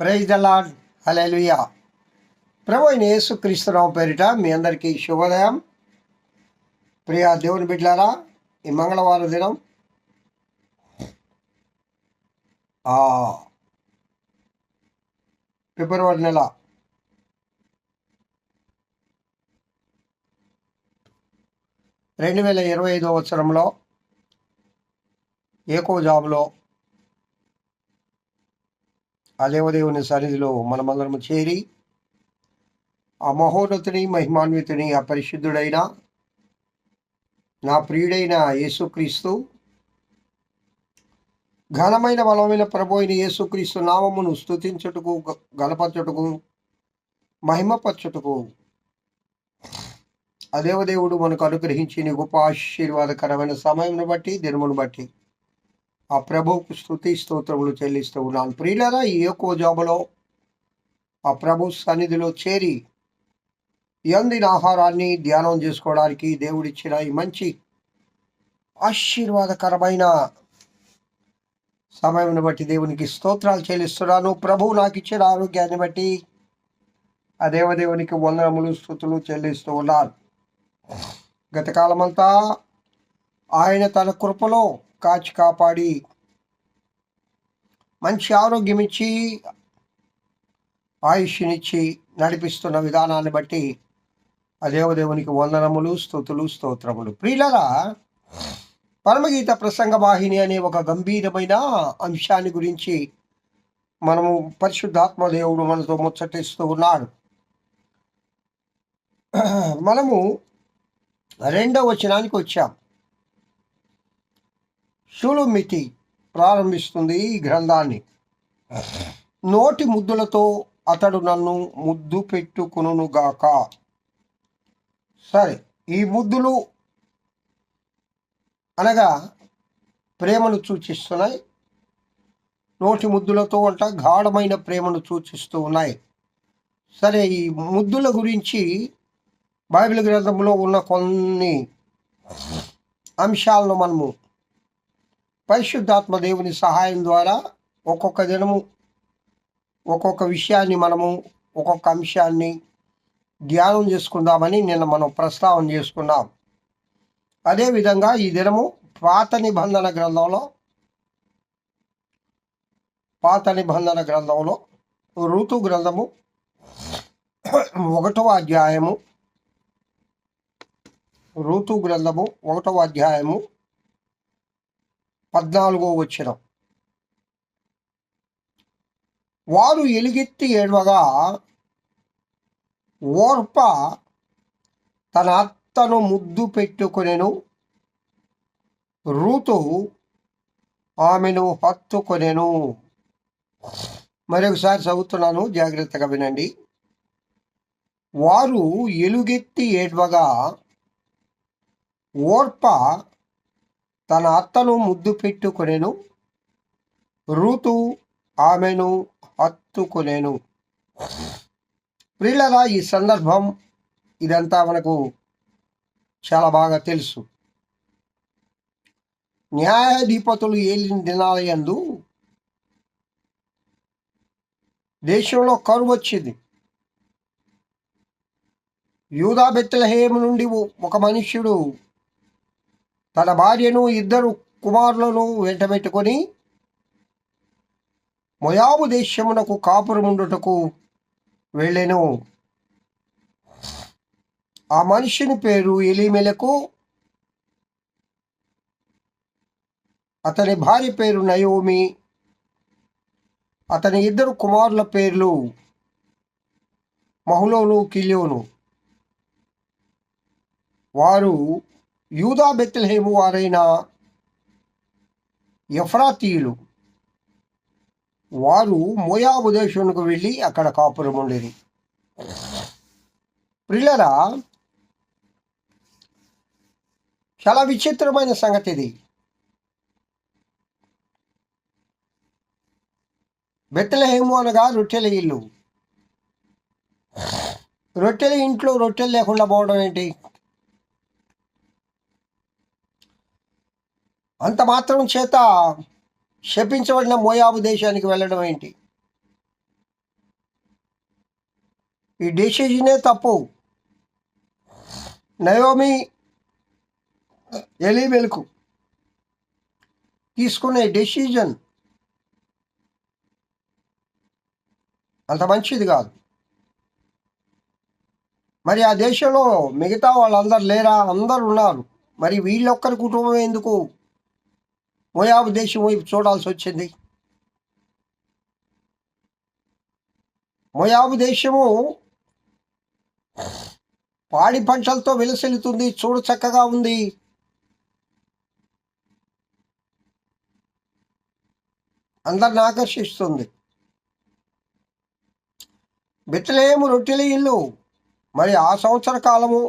Praise the Lord hallelujah ప్రభు అయిన యేసు క్రీస్తురావు పేరిట మీ అందరికీ శుభోదయం. ప్రియా దేవుని బిడ్లారా ఈ మంగళవారం దినం. ఫిబ్రవరి నెల. రెండు వేల ఇరవై ఐదో సంవత్సరంలో ఏకో జాబులో ఆ దేవదేవుని సన్నిధిలో మనమందరము చేరి ఆ మహోన్నతుని మహిమాన్వితుని ఆ పరిశుద్ధుడైన నా ప్రియుడైన యేసుక్రీస్తు ఘనమైన బలమైన ప్రభు అయిన యేసుక్రీస్తు నామమును స్తుతించుటకు గ- గణపరచుటకు మహిమపరచుటకు ఆ దేవదేవుడు మనకు అనుగ్రహించిన గొప్ప ఆశీర్వాదకరమైన సమయమును బట్టి దినమును బట్టి ఆ ప్రభువుకు స్థుతి స్తోత్రములు చెల్లిస్తూ ఉన్నాను. ప్రియులరా ఈ ఎక్కువ జాబులో ఆ ప్రభు సన్నిధిలో చేరి ఎందిన ఆహారాన్ని ధ్యానం చేసుకోవడానికి దేవుడిచ్చిన ఈ మంచి ఆశీర్వాదకరమైన సమయంను బట్టి దేవునికి స్తోత్రాలు చెల్లిస్తున్నాను. ప్రభువు నాకు ఇచ్చిన ఆరోగ్యాన్ని బట్టి ఆ దేవదేవునికి వందనములు స్థుతులు చెల్లిస్తూ ఉన్నాను. గతకాలమంతా ఆయన తన కృపలో కాచి కాపాడి మంచి ఆరోగ్యం ఇచ్చి ఆయుష్నిచ్చి నడిపిస్తున్న విధానాన్ని బట్టి ఆ దేవదేవునికి వందనములు స్థుతులు స్తోత్రములు. ప్రియులరా పరమగీత ప్రసంగ వాహిని అనే ఒక గంభీరమైన అంశాన్ని గురించి మనము పరిశుద్ధాత్మ దేవుడు మనతో ముచ్చటిస్తూ ఉన్నాడు. మనము రెండవ వచనానికి వచ్చాం. షులుమితి ప్రారంభిస్తుంది ఈ గ్రంథాన్ని. నోటి ముద్దులతో అతడు నన్ను ముద్దు పెట్టుకునుగాక సరే ఈ ముద్దులు అనగా ప్రేమను సూచిస్తున్నాయి. నోటి ముద్దులతో అంట గాఢమైన ప్రేమను సూచిస్తూ ఉన్నాయి. సరే ఈ ముద్దుల గురించి బైబిల్ గ్రంథంలో ఉన్న కొన్ని అంశాలను మనము పరిశుద్ధాత్మ దేవుని సహాయం ద్వారా ఒక్కొక్క దినము ఒక్కొక్క విషయాన్ని మనము ఒక్కొక్క అంశాన్ని ధ్యానం చేసుకుందామని నిన్న మనం ప్రస్తావన చేసుకున్నాం. అదేవిధంగా ఈ దినము పాత నిబంధన గ్రంథంలో పాత నిబంధన గ్రంథంలో ఋతు గ్రంథము ఒకటవ అధ్యాయము ఋతు గ్రంథము ఒకటవ అధ్యాయము పద్నాలుగో వచ్చిన వారు ఎలుగెత్తి ఏడవగా ఓర్ప తన అత్తను ముద్దు పెట్టుకొనెను రూతు ఆమెను హత్తుకొనెను. మరొకసారి చదువుతున్నాను జాగ్రత్తగా వినండి. వారు ఎలుగెత్తి ఏడ్వగా ఓర్ప తన అత్తను ముద్దు పెట్టుకొనెను. రూతు ఆమెను హత్తుకొనేను. ప్రియులరా ఈ సందర్భం ఇదంతా మనకు చాలా బాగా తెలుసు. న్యాయాధిపతులు ఏలిన దినాలయందు దేశంలో కరువు వచ్చింది. యూదా బెత్తలహేము నుండి ఒక మనుష్యుడు తన భార్యను ఇద్దరు కుమారులను వెంటబెట్టుకొని మొయాబు దేశమునకు కాపురముండుటకు వెళ్ళెను. ఆ మనిషిని పేరు ఎలిమెలకు. అతని భార్య పేరు నయోమి. అతని ఇద్దరు కుమారుల పేర్లు మహులోను కిలియోను. వారు యూదా బెత్తలహేము వారైన ఎఫ్రాతీయులు వారు మోయాబు దేశంకు వెళ్ళి అక్కడ కాపురం ఉండేది. ప్రిల్లరా చాలా విచిత్రమైన సంగతి ఇది. బెత్తలహేము అనగా రొట్టెల ఇల్లు. రొట్టెల ఇంట్లో రొట్టెలు లేకుండా పోవడం ఏంటి? అంత మాత్రం చేత శపించబడిన మోయాబు దేశానికి వెళ్ళడం ఏంటి? ఈ డెసిజనే తప్పు. నయోమి ఎలిమెలకు తీసుకునే డెసిజన్ అంత మంచిది కాదు. మరి ఆ దేశంలో మిగతా వాళ్ళందరు లేరా? అందరు ఉన్నారు. మరి వీళ్ళొక్కరి కుటుంబం ఎందుకు? మోయాబు దేశం వైపు చూడాల్సి వచ్చింది. మోయాబు దేశము పాడి పంటలతో విలసిల్లుతుంది చూడ చక్కగా ఉంది. అందరిని ఆకర్షిస్తుంది. బెత్తలేము రొట్టెల ఇల్లు. మరి ఆ సంవత్సర కాలము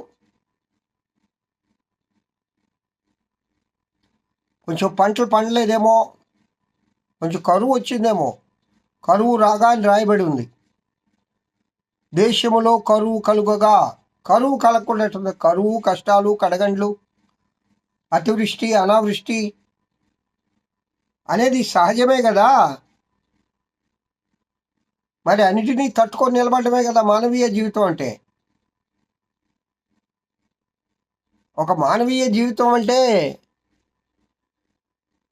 కొంచెం పంటలు పండలేదేమో. కొంచెం కరువు వచ్చిందేమో. కరువు రాగానే రాయబడి ఉంది. దేశములో కరువు కలుగగా కరువు కలగకుండా కరువు కష్టాలు కడగండ్లు అతివృష్టి అనావృష్టి అనేది సహజమే కదా. మరి అన్నిటినీ తట్టుకొని నిలబడమే కదా మానవీయ జీవితం అంటే. ఒక మానవీయ జీవితం అంటే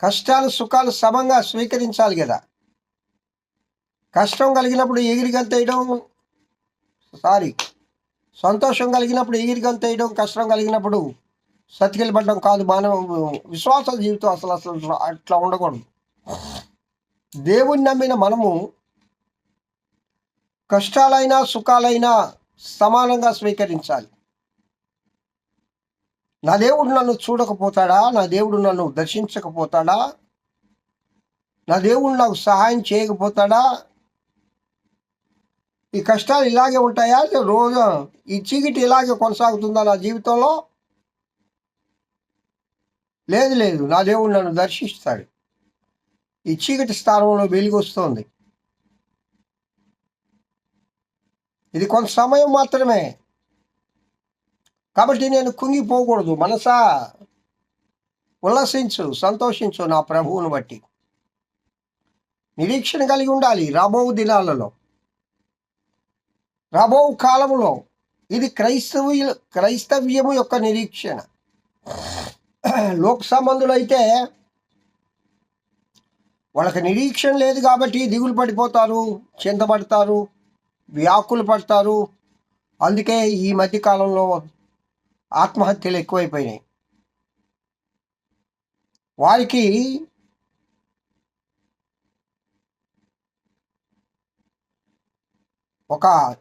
కష్టాలు సుఖాలు సమంగా స్వీకరించాలి కదా. కష్టం కలిగినప్పుడు ఎగిరి గంతేయడం సారీ సంతోషం కలిగినప్పుడు ఎగిరి గంతేయడం కష్టం కలిగినప్పుడు సతికిలబడ్డం కాదు మానవ విశ్వాస జీవితం అసలు అసలు అట్లా ఉండకూడదు. దేవుణ్ణి నమ్మిన మనము కష్టాలైనా సుఖాలైనా సమానంగా స్వీకరించాలి. నా దేవుడు నన్ను చూడకపోతాడా? నా దేవుడు నన్ను దర్శించకపోతాడా? నా దేవుడు నాకు సహాయం చేయకపోతాడా? ఈ కష్టాలు ఇలాగే ఉంటాయా? రోజు ఈ చీకటి ఇలాగే కొనసాగుతుందా నా జీవితంలో? లేదు లేదు. నా దేవుడు నన్ను దర్శిస్తాడు. ఈ చీకటి స్థానంలో వెలుగు ఇది కొంత సమయం మాత్రమే. కాబట్టి నేను కుంగిపోకూడదు మనసా ఉల్లసించు సంతోషించు నా ప్రభువును బట్టి. నిరీక్షణ కలిగి ఉండాలి రాబో దినాలలో. రాబో కాలంలో ఇది క్రైస్తవ క్రైస్తవ్యము యొక్క నిరీక్షణ. లోక్ సంబంధులైతే అయితే వాళ్ళకి నిరీక్షణ లేదు కాబట్టి దిగులు పడిపోతారు చింతపడతారు వ్యాకులు పడతారు. అందుకే ఈ మధ్యకాలంలో ఆత్మహత్యలు ఎక్కువైపోయినాయి. వారికి ఒక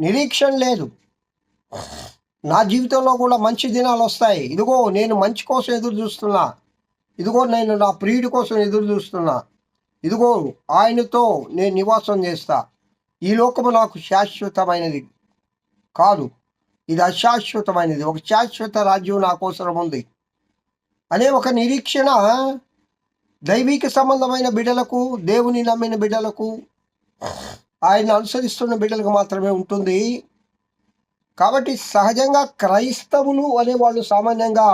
నిరీక్షణ లేదు. నా జీవితంలో కూడా మంచి దినాలు వస్తాయి. ఇదిగో నేను మంచి కోసం ఎదురు చూస్తున్నా. ఇదిగో నేను నా ప్రియుడి కోసం ఎదురు చూస్తున్నా. ఇదిగో ఆయనతో నేను నివాసం చేస్తా. ఈ లోకము నాకు శాశ్వతమైనది కాదు. ఇది అశాశ్వతమైనది. ఒక శాశ్వత రాజ్యం నా కోసరం ఉంది. అనే ఒక నిరీక్షణ దైవిక సంబంధమైన బిడ్డలకు దేవుని నమ్మిన బిడ్డలకు ఆయన అనుసరిస్తున్న బిడ్డలకు మాత్రమే ఉంటుంది. కాబట్టి సహజంగా క్రైస్తవులు అనేవాళ్ళు సామాన్యంగా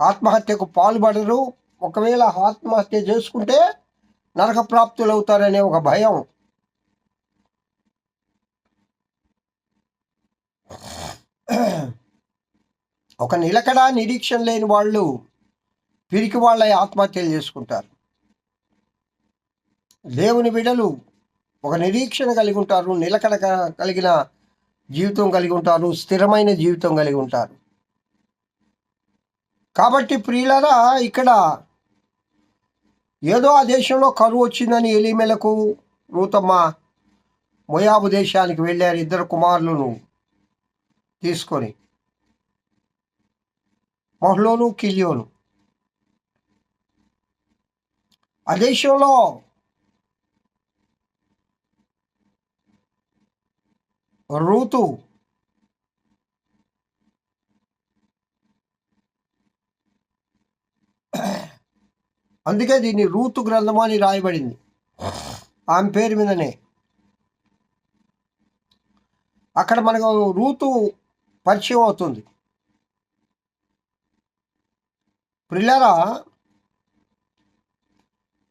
ఆత్మహత్యకు పాల్పడరు. ఒకవేళ ఆత్మహత్య చేసుకుంటే నరక ప్రాప్తులు అవుతారనే ఒక భయం. ఒక నిలకడ నిరీక్షణ లేని వాళ్ళు పిరికి వాళ్ళ ఆత్మహత్యలు చేసుకుంటారు. దేవుని బిడలు ఒక నిరీక్షణ కలిగి ఉంటారు నిలకడ కలిగిన జీవితం కలిగి ఉంటారు స్థిరమైన జీవితం కలిగి ఉంటారు. కాబట్టి ప్రియులరా ఇక్కడ ఏదో ఆ దేశంలో కరువు వచ్చిందని ఎలిమెలకు రూతమ్మ మొయాబు దేశానికి వెళ్ళారు ఇద్దరు కుమారులను తీసుకొని. మొహ్లోను కిలియోను ఆ దేశంలో రూతు అందుకే దీన్ని రూతు గ్రంథము అని రాయబడింది. ఆమె పేరు మీదనే. అక్కడ మనకు రూతు పరిచయం అవుతుంది. ప్రిలరా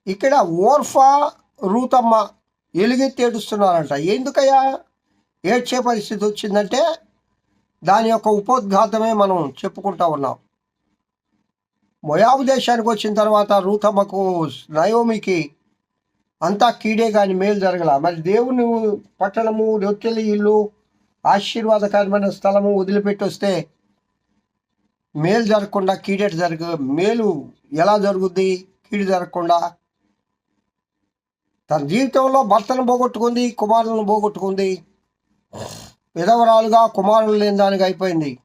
ఇక్కడ ఓర్ఫా రూతమ్మ ఎలుగెత్తేడుస్తున్నారంట ఎందుకయ్యా? ఏడ్చే పరిస్థితి వచ్చిందంటే దాని యొక్క ఉపోద్ఘాతమే మనం చెప్పుకుంటా ఉన్నాం. మొయాబు దేశానికి వచ్చిన తర్వాత రూతమ్మకు నయోమికి అంతా కీడే కానీ మేలు జరగల. మరి దేవుని పట్టణము రొట్టెల ఇల్లు ఆశీర్వాదకరమైన స్థలము వదిలిపెట్టి వస్తే మేలు జరగకుండా కీడేట జరగ మేలు ఎలా జరుగుద్ది? కీడు జరగకుండా తన జీవితంలో భర్తను పోగొట్టుకుంది కుమారులను పోగొట్టుకుంది. విధవరాలుగా కుమారులు లేని దానికి అయిపోయింది.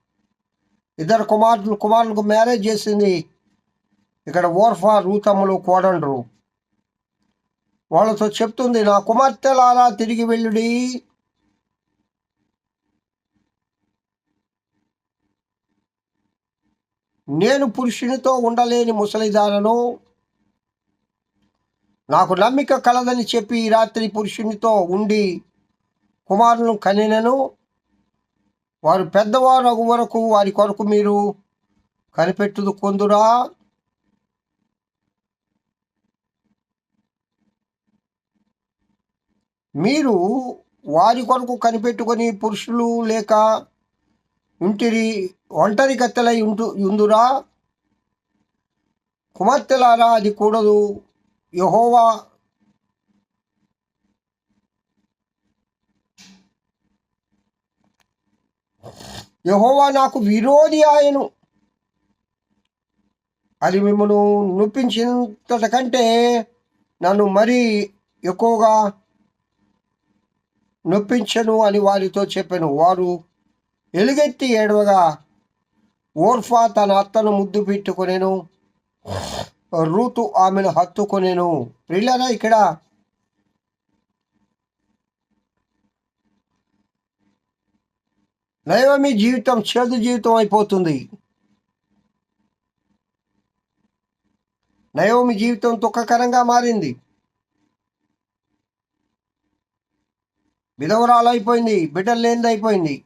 ఇద్దరు కుమారులు కుమారులకు మ్యారేజ్ చేసింది. ఇక్కడ ఓర్ఫా రూతమ్మలు కోడండ్రు. వాళ్ళతో చెప్తుంది నా కుమార్తెలారా తిరిగి వెళ్ళుడి? నేను పురుషునితో ఉండలేని ముసలిదానను నాకు నమ్మిక కలదని చెప్పి ఈ రాత్రి పురుషునితో ఉండి కుమారులను కనినను. వారు పెద్దవారు అగు వరకు వారి కొరకు మీరు కనిపెట్టుదు కొందురా. మీరు వారి కొరకు కనిపెట్టుకొని పురుషులు లేక ఉంటిరి ఒంటరి కత్తెలై ఉంటు ఉందురా కుమార్తెలారా అది కూడదు. యహోవా యహోవా నాకు విరోధి ఆయను. అది మిమ్మల్ని నొప్పించినంత కంటే నన్ను మరీ ఎక్కువగా నొప్పించను అని వారితో చెప్పాను. వారు ఎలుగెత్తి ఏడవగా ఓర్ఫా తన అత్తను ముద్దు పెట్టుకొనేను రూతు ఆమెను హత్తుకొనేను. ప్రిల్లరా ఇక్కడ? నయమి జీవితం చేదు జీవితం అయిపోతుంది. నయోమి జీవితం దుఃఖకరంగా మారింది. విధవరాలు అయిపోయింది బిడ్డలు లేనిది అయిపోయింది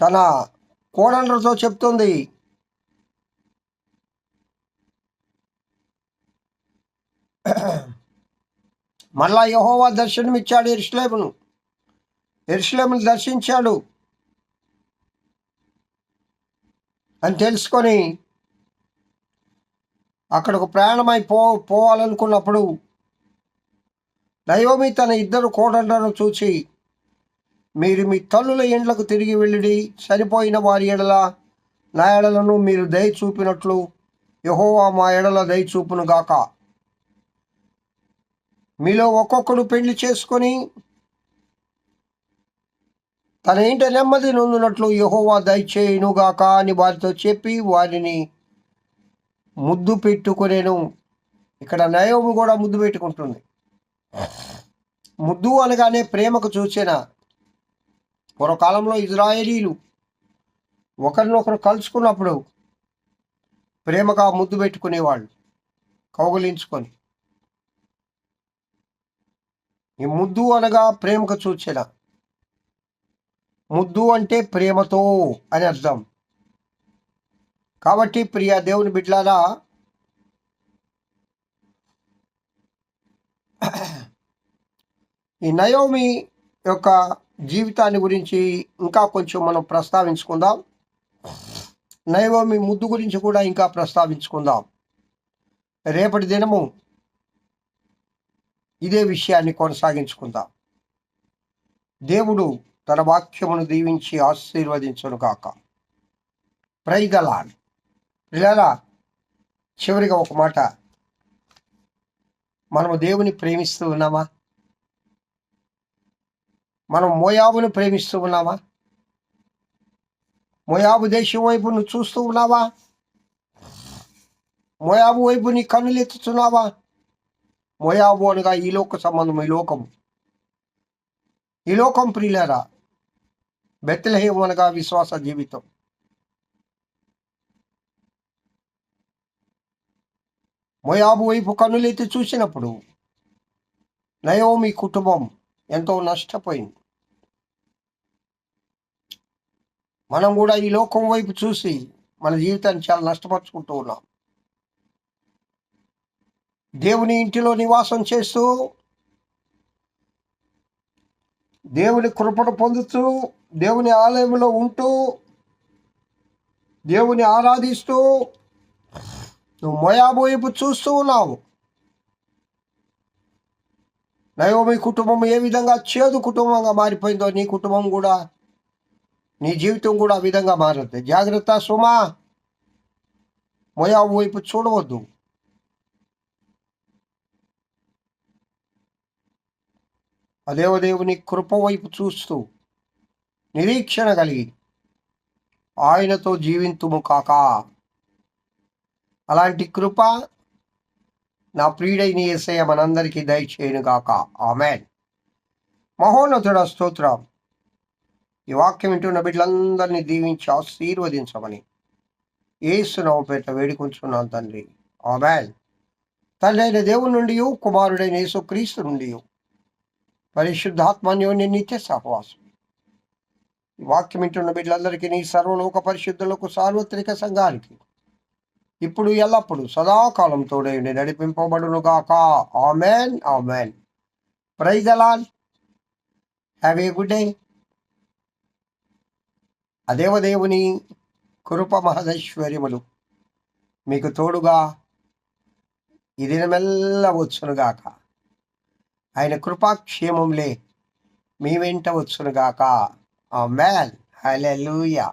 తన కోడండ్రతో చెప్తుంది. మళ్ళా యహోవా దర్శనమిచ్చాడు ఎరుసలేమును ఎరుసలేమును దర్శించాడు. అని తెలుసుకొని అక్కడకు ప్రయాణమై పో పోవాలనుకున్నప్పుడు నయోమి తన ఇద్దరు కోడండ్రను చూచి మీరు మీ తల్లుల ఇండ్లకు తిరిగి వెళ్ళిడి చనిపోయిన వారి ఎడల నా ఎడలను మీరు దయ చూపినట్లు యహోవా మా ఎడల దయ చూపును గాక. మీలో ఒక్కొక్కడు పెళ్ళి చేసుకొని తన ఇంట నెమ్మది నొందినట్లు యహోవా దయచేయునుగాక అని వారితో చెప్పి వారిని ముద్దు పెట్టుకునేను. ఇక్కడ నయోము కూడా ముద్దు పెట్టుకుంటుంది. ముద్దు అనగానే ప్రేమకు చూసిన పూర్వకాలంలో ఇజ్రాయేలీలు ఒకరినొకరు కలుసుకున్నప్పుడు ప్రేమగా ముద్దు పెట్టుకునేవాళ్ళు కౌగలించుకొని. ఈ ముద్దు అనగా ప్రేమకు సూచన ముద్దు అంటే ప్రేమతో అని అర్థం. కాబట్టి ప్రియ దేవుని బిడ్లారా ఈ నయోమి యొక్క జీవితాన్ని గురించి ఇంకా కొంచెం మనం ప్రస్తావించుకుందాం. నయోమి ముద్దు గురించి కూడా ఇంకా ప్రస్తావించుకుందాం. రేపటి దినము ఇదే విషయాన్ని కొనసాగించుకుందాం. దేవుడు తన వాక్యమును దీవించి ఆశీర్వదించను కాక ప్రైదలాడ్ ఇలా చివరిగా ఒక మాట. మనము దేవుని ప్రేమిస్తూ ఉన్నామా? మనం మోయాబును ప్రేమిస్తూ ఉన్నామా మోయాబు దేశం వైపు నువ్వు చూస్తూ ఉన్నావా? మోయాబు వైపు నీ కన్నులు ఎత్తుతున్నావా? మోయాబు అనగా ఈ లోక సంబంధం ఈ లోకం. ఈ లోకం ప్రియులరా బెత్తలహేము అనగా విశ్వాస జీవితం. మోయాబు వైపు కన్నులెత్తి చూసినప్పుడు నయోమి కుటుంబం ఎంతో నష్టపోయింది. మనం కూడా ఈ లోకం వైపు చూసి మన జీవితాన్ని చాలా నష్టపరుచుకుంటూ ఉన్నాం. దేవుని ఇంటిలో నివాసం చేస్తూ దేవుని కృపను పొందుతూ దేవుని ఆలయంలో ఉంటూ దేవుని ఆరాధిస్తూ నువ్వు మోయాబోయపు వైపు చూస్తూ ఉన్నావు. నయోమి కుటుంబం ఏ విధంగా చేదు కుటుంబంగా మారిపోయిందో నీ కుటుంబం కూడా నీ జీవితం కూడా ఆ విధంగా మారుతుంది జాగ్రత్త సుమా. మొయాబు వైపు చూడవద్దు. అదేవదేవుని కృప వైపు చూస్తూ నిరీక్షణ కలిగి ఆయనతో జీవింతుము కాక. అలాంటి కృప నా ప్రియుడైన ఏసయ్య మనందరికీ దయచేయునుగాక ఆమెన్. మహోన్నతుడ స్తోత్రం. ఈ వాక్యం వింటున్న బిడ్డలందరినీ దీవించి ఆశీర్వదించమని ఏసు నవపేట వేడుకుంటున్నాను తండ్రి. ఆమెన్. తండ్రి అయిన దేవుని నుండి కుమారుడైన యేసు క్రీస్తు నుండి పరిశుద్ధాత్మన్యోని నిత్య సహవాసం ఈ వాక్యం వింటున్న బిడ్డలందరికీ నీ సర్వలోక పరిశుద్ధులకు సార్వత్రిక సంఘానికి ఇప్పుడు ఎల్లప్పుడు సదాకాలం తోడైండి నడిపింపబడును గాక ఆమెన్ ఆమెన్. ప్రైజ్ అలాల్ హ్యావ్ ఏ గుడ్ డే. అదేవదేవుని కృప మహదైశ్వర్యములు మీకు తోడుగా ఈ దినమెల్ల వచ్చునుగాక. ఆయన కృపాక్షేమంలే మీ వెంట వచ్చునుగాక. ఆమెన్. హల్లెలూయా.